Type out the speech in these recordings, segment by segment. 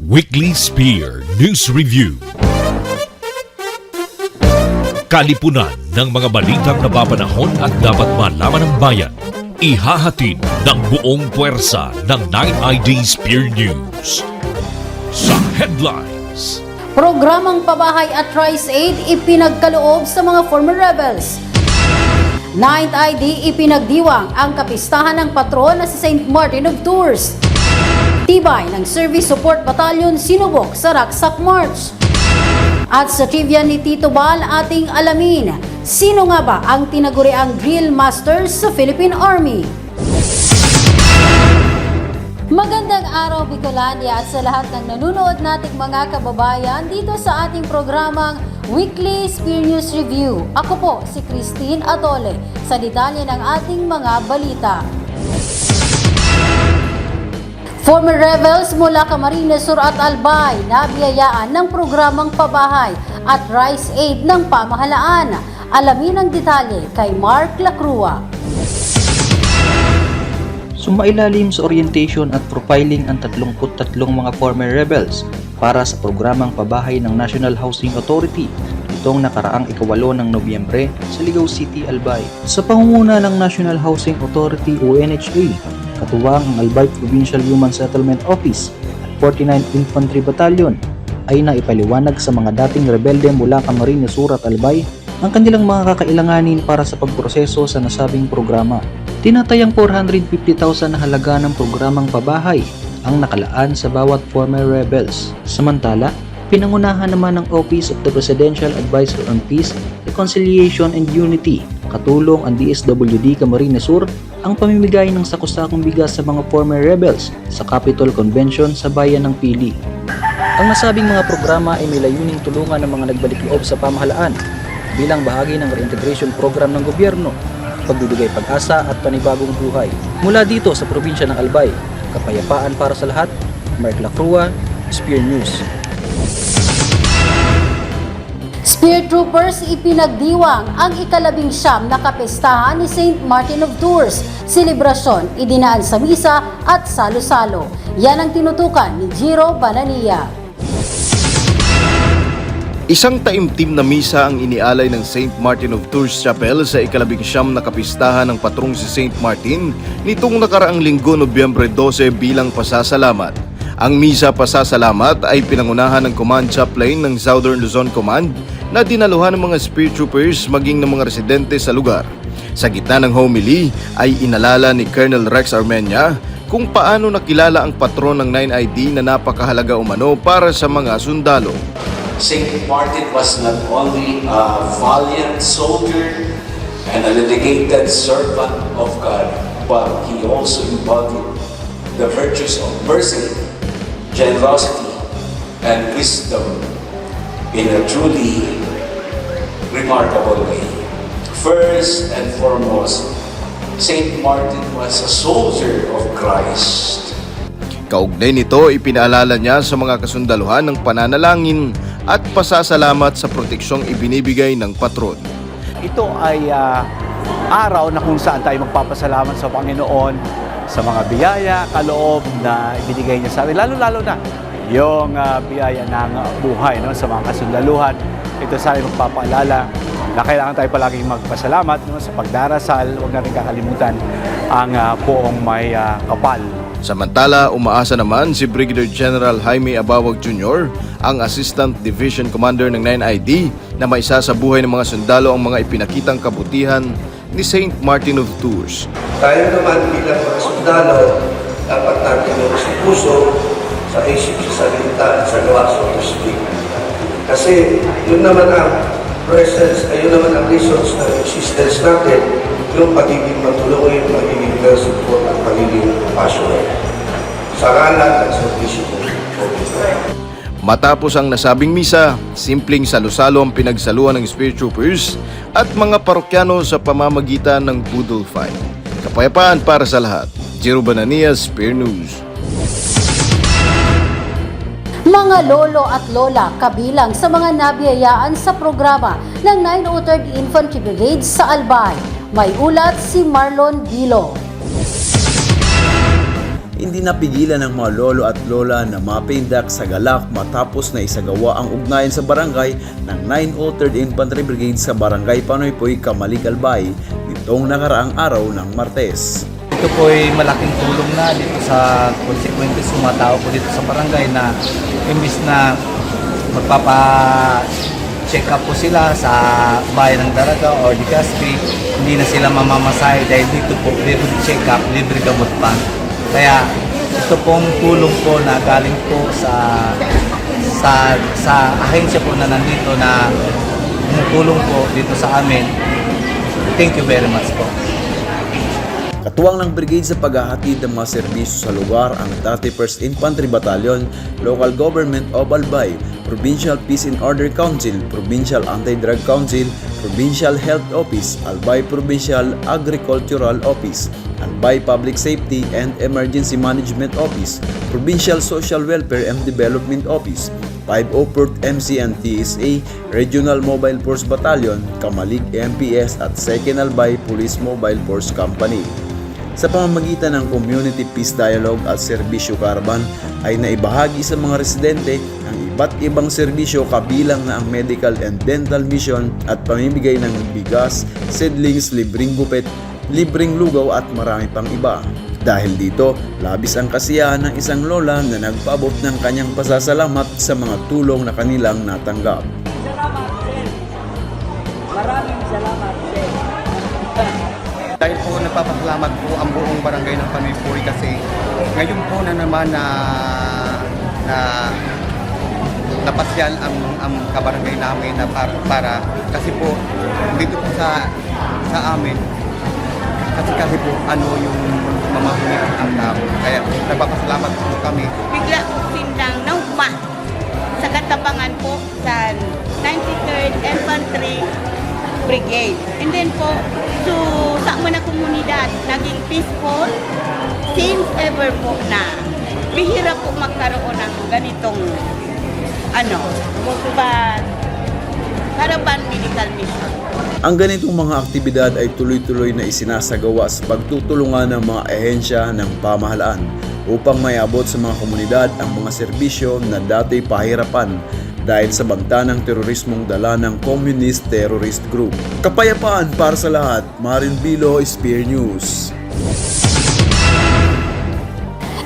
Weekly Spear News Review. Kalipunan ng mga balitang napapanahon at dapat malaman ng bayan. Ihahatid ng buong puwersa ng 9ID Spear News. Sa headlines. Programang pabahay at Rice Aid ipinagkaloob sa mga former rebels. 9th ID ipinagdiwang ang kapistahan ng patron na si St. Martin of Tours. Tibay ng Service Support Battalion sinubok sa Raksak March. At sa trivia ni Tito Bal ating alamin, sino nga ba ang tinaguriang drill masters sa Philippine Army? Magandang araw Bicolania at sa lahat ng nanonood nating mga kababayan dito sa ating programang Weekly Spear News Review. Ako po si Christine Atole sa detalye ng ating mga balita. Former rebels mula Camarines Sur at Albay nabiyayaan ng programang pabahay at rice aid ng pamahalaan. Alamin ang detalye kay Mark Lacrua. Sumailalim sa orientation at profiling ang 33 mga former rebels para sa programang pabahay ng National Housing Authority itong nakaraang ikawalo ng Nobyembre sa Ligaw City, Albay. Sa pangunguna ng National Housing Authority o NHA, katuwang ang Albay Provincial Human Settlement Office at 49th Infantry Battalion ay naipaliwanag sa mga dating rebelde mula Camarines Sur at Albay ang kanilang mga kakailanganin para sa pagproseso sa nasabing programa. Tinatayang 450,000 na halaga ng programang pabahay ang nakalaan sa bawat former rebels. Samantala, pinangunahan naman ng Office of the Presidential Advisor on Peace, Reconciliation and Unity, katulong ang DSWD Camarines Sur ang pamimigay ng sakusakong bigas sa mga former rebels sa Capitol Convention sa bayan ng Pili. Ang nasabing mga programa ay may layuning tulungan ng mga nagbalik loob sa pamahalaan bilang bahagi ng reintegration program ng gobyerno, pagbibigay pag-asa at panibagong buhay. Mula dito sa probinsya ng Albay, kapayapaan para sa lahat, Mark Lacrua, Spear News. Spear Troopers ipinagdiwang ang ikalabing siyam na kapistahan ni St. Martin of Tours. Selebrasyon, idinaan sa misa at salo-salo. Yan ang tinutukan ni Giro Banania. Isang taimtim na misa ang inialay ng St. Martin of Tours Chapel sa ikalabing siyam na kapistahan ng patrong si St. Martin nitong nakaraang linggo Nobyembre 12 bilang pasasalamat. Ang misa pasasalamat ay pinangunahan ng Command Chaplain ng Southern Luzon Command na dinaluhan ng mga Spear Troopers maging ng mga residente sa lugar. Sa gitna ng homily ay inalala ni Colonel Rex Armenia kung paano nakilala ang patron ng 9ID na napakahalaga umano para sa mga sundalo. St. Martin was not only a valiant soldier and a dedicated servant of God, but he also embodied the virtues of mercy, generosity, and wisdom in a truly remarkable way. First and foremost, St. Martin was a soldier of Christ. Kaugnay nito, ipinaalala niya sa mga kasundaluhan ng pananalangin at pasasalamat sa proteksyong ibinibigay ng patron. Ito ay ah, araw na kung saan tayo magpapasalamat sa Panginoon sa mga biyaya, kaloob na ibinigay niya sa atin. Lalo-lalo na yung ah, biyaya ng buhay no, sa mga kasundaluhan. Ito sa atin magpapaalala na kailangan tayo palaging magpasalamat no, sa pagdarasal. Huwag natin kakalimutan ang ah, poong may ah, kapal. Samantala, umaasa naman si Brigadier General Jaime Abawag Jr., ang Assistant Division Commander ng 9ID na maisa sa buhay ng mga sundalo ang mga ipinakitang kabutihan ni St. Martin of Tours. Tayo naman bilang mga sundalo, dapat natin yung sa puso, sa isip, sa salita, at sa gawa, so to speak. Kasi yun naman ang presence, ay yun naman ang reasons ng existence natin, yung pagiging matulungin, pagiging well support, at pagiging passionate. Sa ngalan at sa vision ng COVID-19. Matapos ang nasabing misa, simpleng salusalo ang pinagsaluan ng Spirit Troopers at mga parokyano sa pamamagitan ng Boodle Fight. Kapayapaan para sa lahat. Jiro Banania, Spear News. Mga lolo at lola kabilang sa mga nabiyayaan sa programa ng 903rd Infantry Brigade sa Albay. May ulat si Marlon Bilo. hindi napigilan ng mga lolo at lola na mapindak sa galak matapos na isagawa ang ugnayan sa barangay ng 903rd Infantry Brigade sa Barangay Panoypoy, Kamalig, Albay nitong nakaraang araw ng Martes. Ito po ay malaking tulong na dito sa consequences ng mga tao po dito sa barangay na imbis na magpapa check up po sila sa bayan ng Daraga or di Caspi, hindi na sila mamamasahe dahil dito po libre check up, libre gamot pa. Kaya ito pong tulong po na galing po sa sa sa ahensya po na nandito na tumutulong po dito sa amin. Thank you very much po. Katuwang ng brigade sa paghahatid ng mga serbisyo sa lugar ang 31st Infantry Battalion, Local Government of Albay, Provincial Peace and Order Council, Provincial Anti-Drug Council, Provincial Health Office, Albay Provincial Agricultural Office, Albay Public Safety and Emergency Management Office, Provincial Social Welfare and Development Office, 504th MC and TSA, Regional Mobile Force Battalion, Kamalig MPS at 2nd Albay Police Mobile Force Company. Sa pamamagitan ng Community Peace Dialogue at Serbisyo Caravan ay naibahagi sa mga residente ang iba't ibang serbisyo kabilang na ang medical and dental mission at pamimigay ng bigas, seedlings, libreng gupit, libreng lugaw at marami pang iba. Dahil dito, labis ang kasiyahan ng isang lola na nagpaabot ng kanyang pasasalamat sa mga tulong na kanilang natanggap. Dahil po nagpapasalamat po ang buong barangay ng Panoypoy kasi ngayon po na naman na na napasyal ang ang kabarangay namin na para, para kasi po dito po sa sa amin kasi kasi po ano yung mamahuli ang tao. Kaya nagpapasalamat po kami bigla ko sindang naugma sa katabangan po sa 93rd Infantry Brigade. And then po, so sa mga komunidad, naging peaceful since ever po na bihira po magkaroon ng ganitong ano, ba caravan medical mission. Ang ganitong mga aktibidad ay tuloy-tuloy na isinasagawa sa pagtutulungan ng mga ehensya ng pamahalaan upang mayabot sa mga komunidad ang mga serbisyo na dati pahirapan dahil sa banta ng terorismong dala ng Communist Terrorist Group. Kapayapaan para sa lahat, Marin Bilo, Spear News.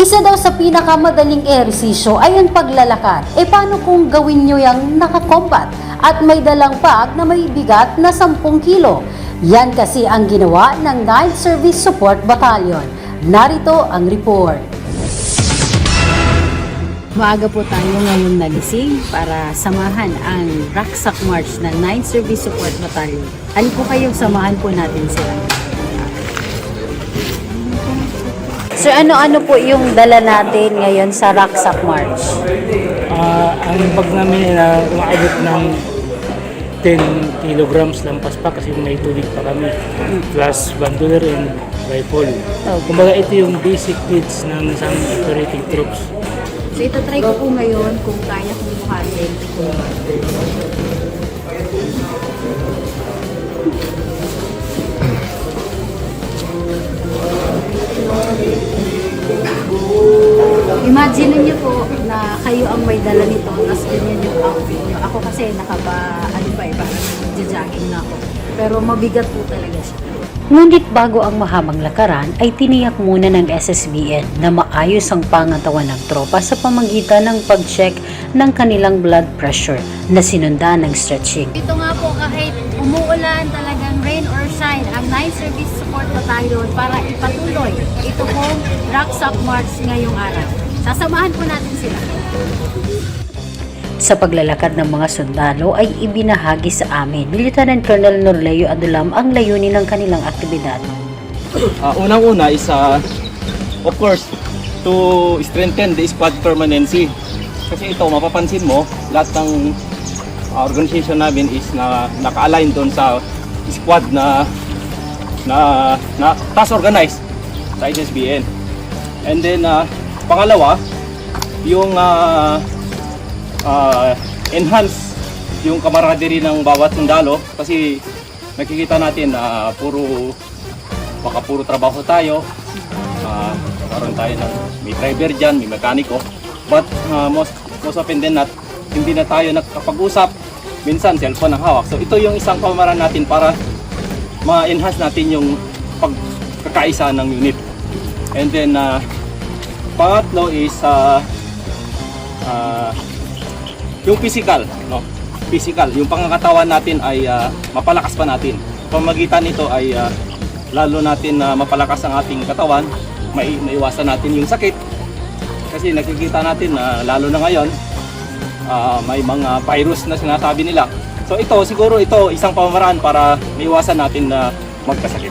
Isa daw sa pinakamadaling ehersisyo ay ang paglalakad. E paano kung gawin nyo yung nakakombat at may dalang bag na may bigat na 10 kilo? Yan kasi ang ginawa ng 9th Service Support Battalion. Narito ang report. Maaga po tayo ngayon nagising para samahan ang Rucksack March ng 9th Service Support Battalion. Ano po kayo, samahan po natin sila. So ano-ano po yung dala natin ngayon sa Rucksack March? Ah, ang bag namin na umaabot ng 10 kilograms lampas pa kasi may tubig pa kami. Plus bandoler and rifle. Kumbaga ito yung basic needs ng isang operating troops. So itatry ko po ngayon kung kaya kong buhatin. Imagine niyo po na kayo ang may dala nito, tapos ganyan yung outfit niyo. Ako kasi nakaba, ano ba parang jogging na ako. Pero mabigat po talaga siya. Ngunit bago ang mahabang lakaran ay tiniyak muna ng SSBN na maayos ang pangatawan ng tropa sa pamagitan ng pag-check ng kanilang blood pressure na sinundan ng stretching. Ito nga po kahit umuulan talagang rain or shine ang 9 Service Support Battalion para ipatuloy ito pong Rucksack March ngayong araw. Sasamahan po natin sila. Sa paglalakad ng mga sundalo ay ibinahagi sa amin ni Lieutenant Colonel Norleo Adulam ang layunin ng kanilang aktibidad. Uh, unang-una is uh, of course to strengthen the squad permanency. Kasi ito mapapansin mo lahat ng uh, organization namin is na naka-align doon sa squad na na na task organized sa SSBN. And then uh, pangalawa, yung uh, uh, enhance yung camaraderie ng bawat sundalo kasi nakikita natin na puro baka puro trabaho tayo. Ah, Magkaroon tayo ng may driver dyan, may mekaniko. But uh, most, most often than not, hindi na tayo nakakapag-usap. Minsan, cellphone ang hawak. So ito yung isang pamamaraan natin para ma-enhance natin yung pagkakaisa ng unit. And then, uh, pangatlo is uh, uh, yung physical, no? Physical, yung pangangatawan natin ay uh, mapalakas pa natin. Pamagitan nito ay uh, lalo natin na mapalakas ang ating katawan, may maiwasan natin yung sakit. Kasi nakikita natin na lalo na ngayon, ah, may mga virus na sinasabi nila. So ito, siguro ito isang pamamaraan para maiwasan natin na magkasakit.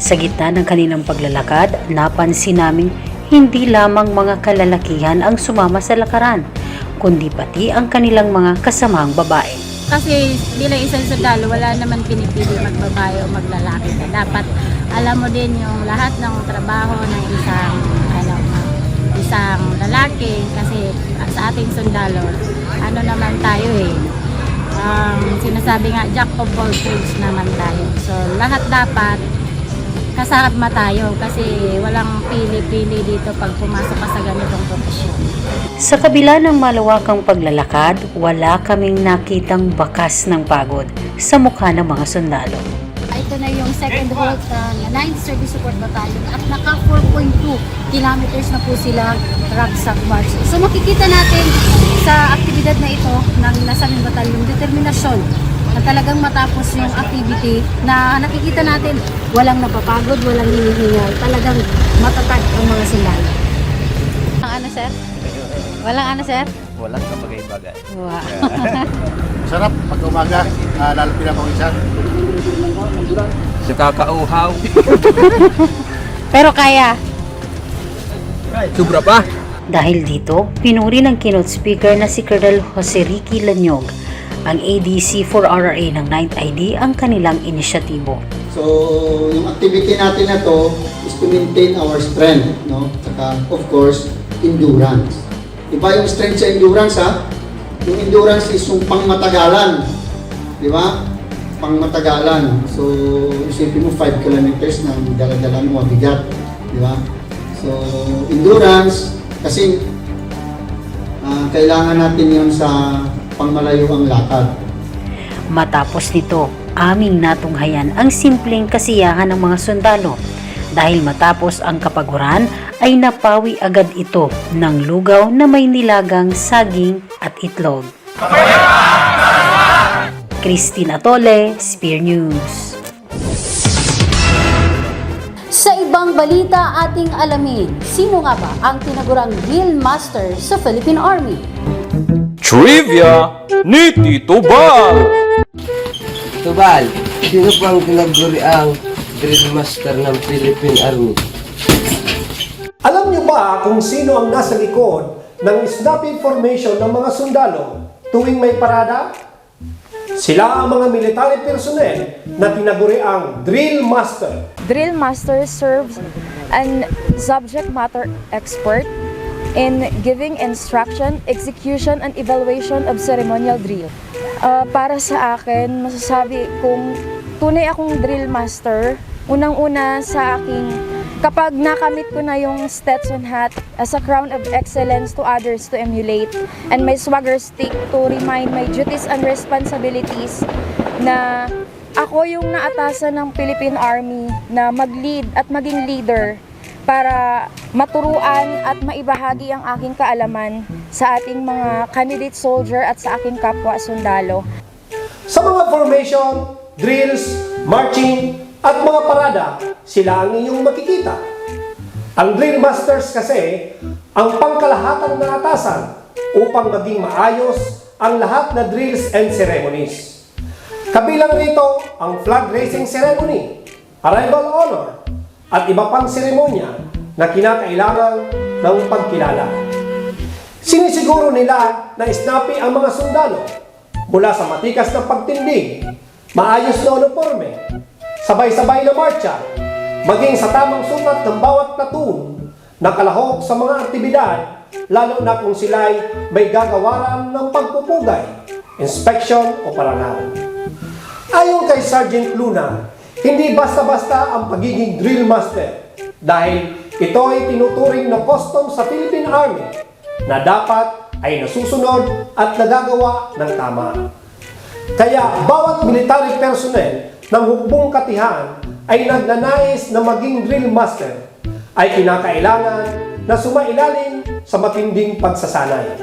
Sa gitna ng kanilang paglalakad, napansin naming hindi lamang mga kalalakihan ang sumama sa lakaran, kundi pati ang kanilang mga kasamang babae. Kasi bilang isang sundalo, wala naman pinipili magbabae o maglalaki. Dapat alam mo din yung lahat ng trabaho ng isang ano, isang lalaki kasi sa ating sundalo, ano naman tayo eh. Um, sinasabi nga, jack of all trades naman tayo. So, lahat dapat kasama tayo kasi walang pili-pili dito pag pumasok ka sa ganitong profesyon. Sa kabila ng malawakang paglalakad, wala kaming nakitang bakas ng pagod sa mukha ng mga sundalo. Ito na yung second halt ng 9th Service Support Battalion at naka 4.2 kilometers na po sila Ragsak March. So makikita natin sa aktibidad na ito ng nasabing batalyon, determinasyon na talagang matapos yung activity na nakikita natin walang napapagod, walang hinihingal, talagang matatag ang mga sundalo. Ang ano sir? Walang ano sir? Walang kabagay-bagay. Wow. Sarap pag umaga, uh, lalo pinapawisan. Sa kakauhaw. Pero kaya, Sobra pa. Dahil dito, pinuri ng keynote speaker na si Colonel Jose Ricky Lanyog, ang ADC for RRA ng 9th ID ang kanilang inisyatibo. So, yung activity natin na to is to maintain our strength, no? Saka, of course, endurance. Iba yung strength sa endurance, ha? Yung endurance is yung pangmatagalan. Di ba? Pangmatagalan. So, isipin mo 5 kilometers na dala-dala mo, mabigat. Di ba? So, endurance, kasi ah, kailangan natin yun sa pangmalayo ang lakad. Matapos nito, aming natunghayan ang simpleng kasiyahan ng mga sundalo. Dahil matapos ang kapaguran ay napawi agad ito ng lugaw na may nilagang saging at itlog. Christine Atole, Spear News. Sa ibang balita ating alamin, sino nga ba ang tinagurang drill master sa Philippine Army? Trivia ni Tito Bal. Tubal, sino pang tinaguri ang drill master ng Philippine Army? Alam niyo ba kung sino ang nasa likod ng snapping formation ng mga sundalo tuwing may parada? Sila ang mga military personnel na tinaguri ang drill master. Drill master serves an subject matter expert in giving instruction, execution, and evaluation of ceremonial drill. Uh, para sa akin, masasabi kong tunay akong drill master, unang-una sa aking kapag nakamit ko na yung Stetson hat as a crown of excellence to others to emulate and my swagger stick to remind my duties and responsibilities na ako yung naatasan ng Philippine Army na mag-lead at maging leader para maturuan at maibahagi ang aking kaalaman sa ating mga candidate soldier at sa aking kapwa sundalo. Sa mga formation, drills, marching, at mga parada, sila ang inyong makikita. Ang drill masters kasi, ang pangkalahatang na atasan upang maging maayos ang lahat na drills and ceremonies. Kabilang rito ang flag raising ceremony, arrival honor, at iba pang seremonya na kinakailangan ng pagkilala. Sinisiguro nila na snappy ang mga sundalo mula sa matikas na pagtindig, maayos na uniforme, sabay-sabay na marcha, maging sa tamang sukat ng bawat platoon, nakalahok sa mga aktibidad, lalo na kung sila'y may gagawaran ng pagpupugay, inspection o parangal. Ayon kay Sergeant Luna, hindi basta-basta ang pagiging drill master dahil ito ay tinuturing na custom sa Philippine Army na dapat ay nasusunod at nagagawa ng tama. Kaya bawat military personnel ng hukbong katihan ay nagnanais na maging drill master ay kinakailangan na sumailalim sa matinding pagsasanay.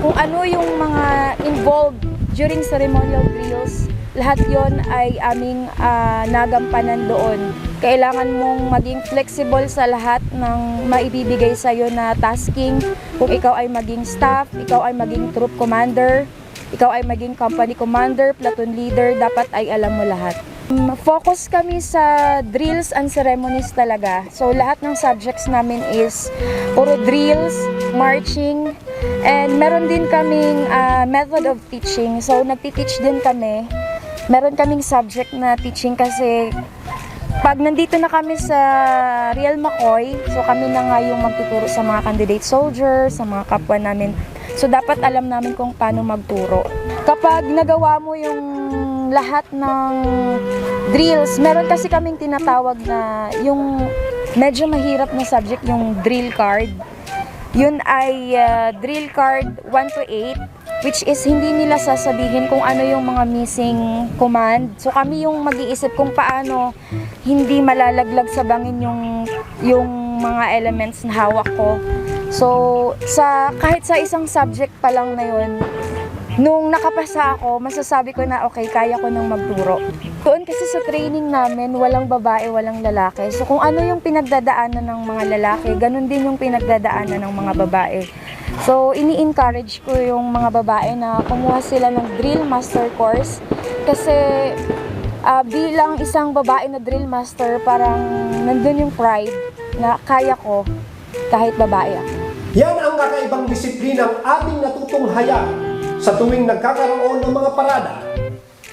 Kung ano yung mga involved during ceremonial drills, lahat yon ay aming ah, nagampanan doon. Kailangan mong maging flexible sa lahat ng maibibigay sa iyo na tasking. Kung ikaw ay maging staff, ikaw ay maging troop commander, ikaw ay maging company commander, platoon leader, dapat ay alam mo lahat. Focus kami sa drills and ceremonies talaga. So lahat ng subjects namin is puro drills, marching, and meron din kaming ah, method of teaching. So nagti-teach din kami. Meron kaming subject na teaching kasi pag nandito na kami sa Real McCoy, so kami na nga yung magtuturo sa mga candidate soldiers, sa mga kapwa namin. So dapat alam namin kung paano magturo. Kapag nagawa mo yung lahat ng drills, meron kasi kaming tinatawag na yung medyo mahirap na subject, yung drill card. Yun ay uh, drill card 1 to 8 which is hindi nila sasabihin kung ano yung mga missing command. So kami yung mag-iisip kung paano hindi malalaglag sa bangin yung yung mga elements na hawak ko. So sa kahit sa isang subject pa lang na yun, nung nakapasa ako, masasabi ko na okay, kaya ko nang magturo. Doon kasi sa training namin, walang babae, walang lalaki. So kung ano yung pinagdadaanan ng mga lalaki, ganun din yung pinagdadaanan ng mga babae. So ini-encourage ko yung mga babae na kumuha sila ng drill master course kasi ah, bilang isang babae na drill master, parang nandun yung pride na kaya ko kahit babae ako. Yan ang kakaibang disiplinang ating natutunghayan sa tuwing nagkakaroon ng mga parada.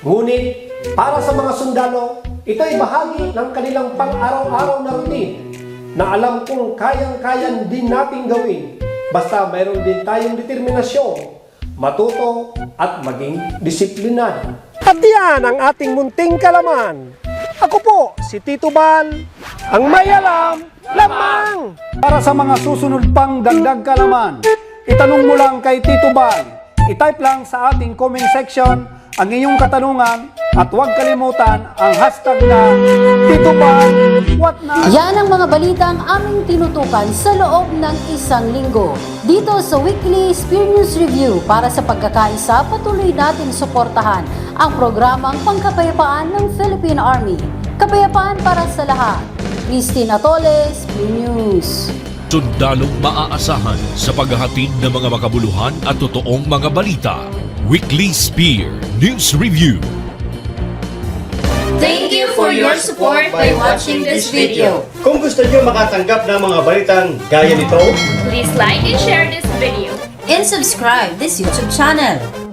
Ngunit, para sa mga sundalo, ito ay bahagi ng kanilang pang-araw-araw na routine na alam kong kayang-kayan din nating gawin basta mayroon din tayong determinasyon, matuto at maging disiplinado. At yan ang ating munting kalaman. Ako po, si Tito Bal, ang may alam lamang! Para sa mga susunod pang dagdag kalaman, itanong mo lang kay Tito Bal. I-type lang sa ating comment section ang iyong katanungan at huwag kalimutan ang hashtag na Tito Bal What Na? Yan ang mga balitang aming tinutukan sa loob ng isang linggo. Dito sa Weekly Spear News Review para sa pagkakaisa patuloy natin suportahan ang programang pangkapayapaan ng Philippine Army. Kapayapaan para sa lahat. Christine Atoles, Spear News. Sundalong maaasahan sa paghahatid ng mga makabuluhan at totoong mga balita. Weekly Spear News Review. Thank you for your support by watching this video. Kung gusto niyo makatanggap ng mga balitang gaya nito, Please like and share this video. And subscribe this YouTube channel.